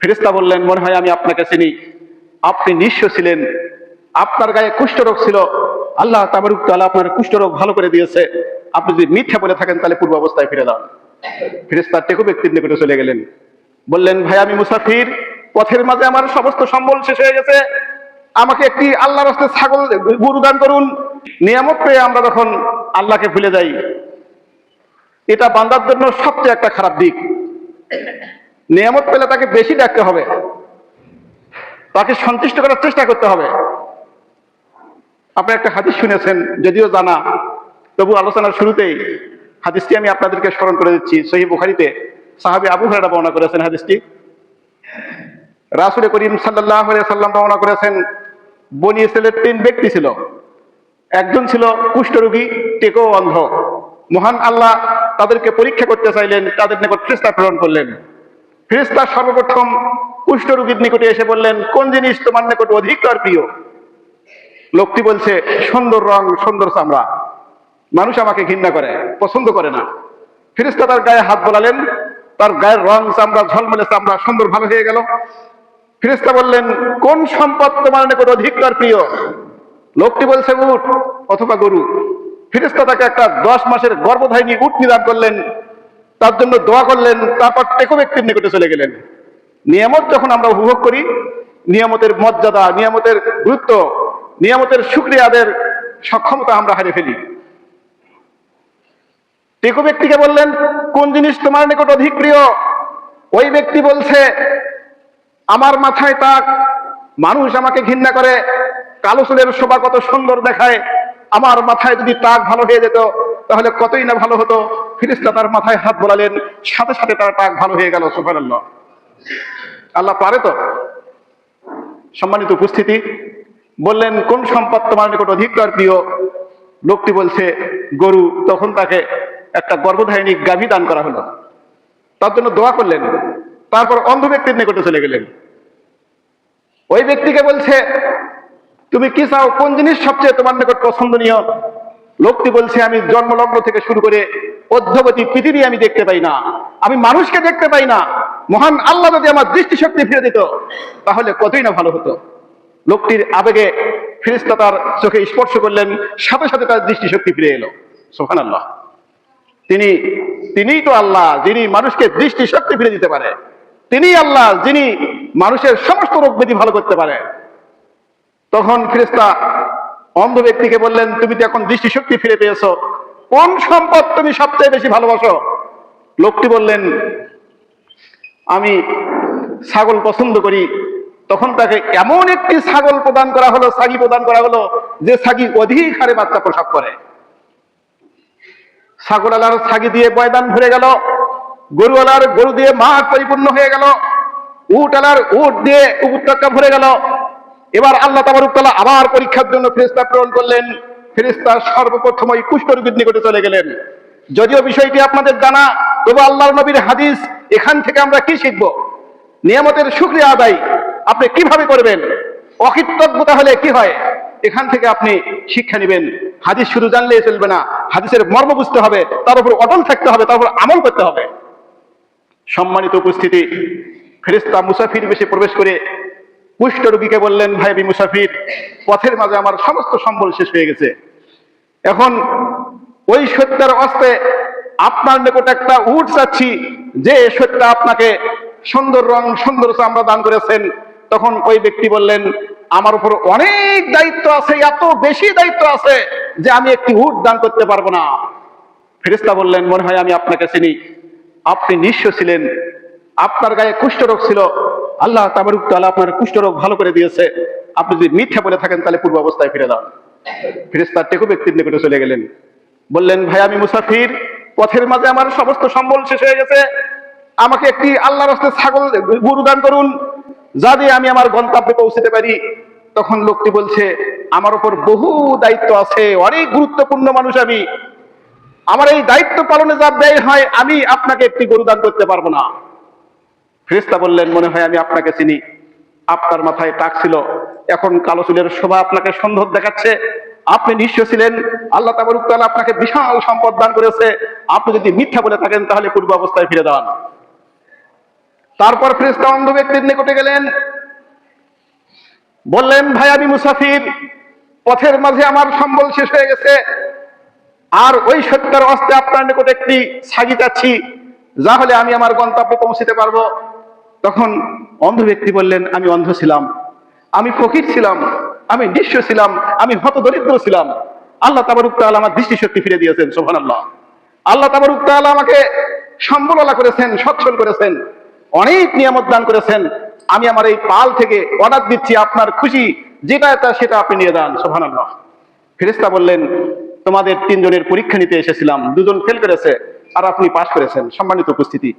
ফেরেস্তা বললেন, মনে হয় আমি আপনাকে চিনি। আপনি নিঃস্ব ছিলেন। আপনার গায়ে কুষ্ঠরোগ ছিল। আল্লাহ তাবারুক তাআলা আপনার কুষ্ঠরোগ ভালো করে দিয়েছে। আপনি যদি মিথ্যা বলে থাকেন, তাহলে পূর্ব অবস্থায় ফিরে যান। ফেরেস্তা টেকু ব্যক্তির নিকটে চলে গেলেন। বললেন, ভাই, আমি মুসাফির। পথের মাঝে আমার সমস্ত সম্বল শেষ হয়ে গেছে। আমাকে একটি আল্লাহ রাস্তে ছাগল, গরু দান করুন। নিয়ামত পেয়ে আমরা যখন আল্লাহকে ভুলে যাই। এটা বান্দার জন্য সবচেয়ে একটা খারাপ দিক। নিয়ামত পেলে তাকে বেশি ডাকতে হবে। তাকে সন্তুষ্ট করার চেষ্টা করতে হবে। আপনি একটা হাদিস শুনেছেন, যদিও জানা, তবু আলোচনার শুরুতেই হাদিসটি আমি আপনাদেরকে স্মরণ করে দিচ্ছি। সহি বুখারিতে সাহাবি আবু হরারা বর্ণনা করেছেন হাদিসটি। রাসুল করিম সাল্লাহ সাল্লাম বর্ণনা করেছেন, বনি ইসরায়েলের তিন ব্যক্তি ছিল। একজন ছিল কুষ্ঠরোগী টেকো অন্ধ। মহান আল্লাহ তাদেরকে পরীক্ষা করতে চাইলেন, তাদের নিকট ফেরেস্তা প্রেরণ করলেন। ফেরেস্তা সর্বপ্রথম কুষ্ঠ কুষ্ঠরোগীর নিকটে এসে বললেন, কোন জিনিস তোমার নিকট অধিকতর প্রিয়? লোকটি বলছে, সুন্দর রং, সুন্দর চামড়া। মানুষ আমাকে ঘৃণা করে, পছন্দ করে না। ফিরিস্তা তার গায়ে হাত বোলালেন, তার গায়ের রং, চামড়া, ঝলমলে চামড়া সুন্দর ভালো হয়ে গেল। ফিরিস্তা বললেন, কোন সম্পদ তোমার নিকট অধিকতর প্রিয়? লোকটি বলছে, উট অথবা গরু। ফিরিস্তা তাকে একটা দশ মাসের গর্ভধারিণী উট নিদান করলেন। তার জন্য দোয়া করলেন, তারপর টেকো ব্যক্তির নিকটে চলে গেলেন। নিয়ামত যখন আমরা উপভোগ করি, নিয়ামতের মর্যাদা, নিয়ামতের গুরুত্ব, নিয়ামতের সুক্রিয়াদের সক্ষমতা আমরা হারিয়ে ফেলি। টেকো ব্যক্তিকে বললেন, কোন জিনিস তোমার নিকট অধিক প্রিয়? ওই ব্যক্তি বলছে, আমার মাথায় তাক, মানুষ আমাকে ঘৃণা করে, কালো চুলের শোভা কত সুন্দর দেখায়, আমার মাথায় যদি তাক ভালো হয়ে যেত তাহলে কতই না ভালো হতো? ফিরিস্তা তার মাথায় হাত বোলালেন, সাথে সাথে তার টাক ভালো হয়ে গেল সুফানাল্লাহ আল্লাহ পারে তো? সম্মানিত উপস্থিতি, বললেন, কোন সম্পদ তোমার নিকট অধিকতর প্রিয় লোকটি বলছে, গরু। তখন তাকে একটা গর্ভধারিণী গাভী দান করা হলো। তার জন্য দোয়া করলেন। তারপর অন্ধ ব্যক্তির নিকটে চলে গেলেন। ওই ব্যক্তিকে বলছে, তুমি কি চাও? কোন জিনিস সবচেয়ে তোমার নিকট পছন্দনীয়? লোকটি বলছে, আমি জন্মলগ্ন থেকে শুরু করে অধ্যবতী পৃথিবী আমি দেখতে পাই না। আমি মানুষকে দেখতে পাই না। মহান আল্লাহ যদি আমার দৃষ্টিশক্তি ফিরে দিত, তাহলে কতই না ভালো হতো? লোকটির আবেগে ফিরিস্তা তার চোখে স্পর্শ করলেন, সাথে সাথে তার দৃষ্টিশক্তি ফিরে এলো। সোহান আল্লাহ তিনি, তিনিই তো আল্লাহ, যিনি মানুষকে দৃষ্টিশক্তি ফিরে দিতে পারে। তিনি আল্লাহ, যিনি মানুষের সমস্ত রোগ ব্যাধি ভালো করতে পারে। তখন ফিরিস্তা অন্ধ ব্যক্তিকে বললেন, তুমি তো এখন দৃষ্টিশক্তি ফিরে পেয়েছ। কোন সম্পদ তুমি সবচেয়ে বেশি ভালোবাসো? লোকটি বললেন, আমি ছাগল পছন্দ করি। তখন তাকে এমন একটি ছাগল প্রদান করা হলো, ছাগি প্রদান করা হলো, যে ছাগি অধিক হারে বাচ্চা প্রসব করে। ছাগলালার ছাগি দিয়ে বয়দান ভরে গেল, গরুওয়ালার গরু দিয়ে মাঠ পরিপূর্ণ হয়ে গেল উটালার উট দিয়ে উপত্যকা ভরে গেল। এবার আল্লাহ তাবারুকতলা আবার পরীক্ষার জন্য ফেরিস্তা প্রেরণ করলেন। ফেরিস্তা সর্বপ্রথম ওই কুষ্ঠরোগীর নিকটে চলে গেলেন। যদিও বিষয়টি আপনাদের জানা, তবু আল্লাহর নবীর হাদিস, এখান থেকে আমরা কি শিখব? নিয়ামতের শুক্রিয়া আদায় আপনি কীভাবে করবেন? অকৃতজ্ঞতা হলে কি হয়? এখান থেকে আপনি শিক্ষা নেবেন। হাদিস শুধু জানলেই চলবে না, হাদিসের মর্ম বুঝতে হবে, তার উপর অটল থাকতে হবে, তার উপর আমল করতে হবে। সম্মানিত উপস্থিতি ফেরিস্তা মুসাফির বেশে প্রবেশ করে কুষ্ঠ রোগীকে বললেন, ভাই আমি মুসাফির, পথের মাঝে আমার সমস্ত সম্বল শেষ হয়ে গেছে। এখন ওই সত্যের অস্তে আপনার নিকট একটা উট চাচ্ছি, যে সত্য আপনাকে সুন্দর রং, সুন্দর চামড়া দান করেছেন। তখন ওই ব্যক্তি বললেন, আমার উপর অনেক দায়িত্ব আছে, এত বেশি দায়িত্ব আছে যে আমি একটি উট দান করতে পারব না। ফেরিস্তা বললেন, মনে হয় আমি আপনাকে চিনি। আপনি নিঃস্ব ছিলেন আপনার গায়ে কুষ্ঠরোগ ছিল, আল্লাহ তাবারুক তাআলা আপনার কুষ্ঠরোগ ভালো করে দিয়েছে। আপনি যদি মিথ্যা বলে থাকেন, তাহলে পূর্ব অবস্থায় ফিরে যান। ফেরেস্তা টেকু ব্যক্তির নিকটে চলে গেলেন। বললেন, ভাই, আমি মুসাফির, পথের মাঝে আমার সমস্ত সম্বল শেষ হয়ে গেছে। আমাকে একটি আল্লাহর হস্তে ছাগল, গরু দান করুন। যা দিয়ে আমি আমার গন্তব্যে পৌঁছতে পারি। তখন লোকটি বলছে, আমার উপর বহু দায়িত্ব আছে, অনেক গুরুত্বপূর্ণ মানুষ আমি। আমার এই দায়িত্ব পালনে যা ব্যয় হয়, আমি আপনাকে একটি গরু দান করতে পারব না। ফেরেস্তা বললেন, মনে হয় আমি আপনাকে চিনি। আপনার মাথায় টাক ছিল। এখন কালো চুলের শোভা আপনাকে সুন্দর দেখাচ্ছে। আপনি নিঃস্ব ছিলেন। আল্লাহ তাবারুক তাআলা আপনাকে বিশাল সম্পদ দান করেছে। আপনি যদি মিথ্যা বলে থাকেন, তাহলে পূর্ব অবস্থায় ফিরে যান তারপর ফেরেশতা অন্ধ ব্যক্তির নিকটে গেলেন। বললেন, ভাই, আমি মুসাফির। পথের মাঝে আমার সম্বল শেষ হয়ে গেছে। আর ওই সত্যের অস্তে আপনার নিকট একটি সাগি চাচ্ছি। যা হলে আমি আমার গন্তব্যে পৌঁছতে পারব। তখন অন্ধ ব্যক্তি বললেন, আমি অন্ধ ছিলাম। আমি ফকির ছিলাম। আমি নিঃস্ব ছিলাম। আমি হত দরিদ্র ছিলাম। আল্লাহ তাবারুক তাআলা আমার দৃষ্টিশক্তি ফিরে দিয়েছেন, সুবহানাল্লাহ। আল্লাহ তাবারুক তাআলা আমাকে সম্বলওয়ালা করেছেন, সচ্ছল করেছেন, অনেক নিয়ামত দান করেছেন। আমি আমার এই পাল থেকে অর্ডার দিচ্ছি, আপনার খুশি, যেটা তা সেটা আপনি নিয়ে যান, সুবহানাল্লাহ। ফেরেশতা বললেন, তোমাদের তিনজনের পরীক্ষা নিতে এসেছিলাম। দুজন ফেল করেছে, আর আপনি পাশ করেছেন। সম্মানিত উপস্থিতি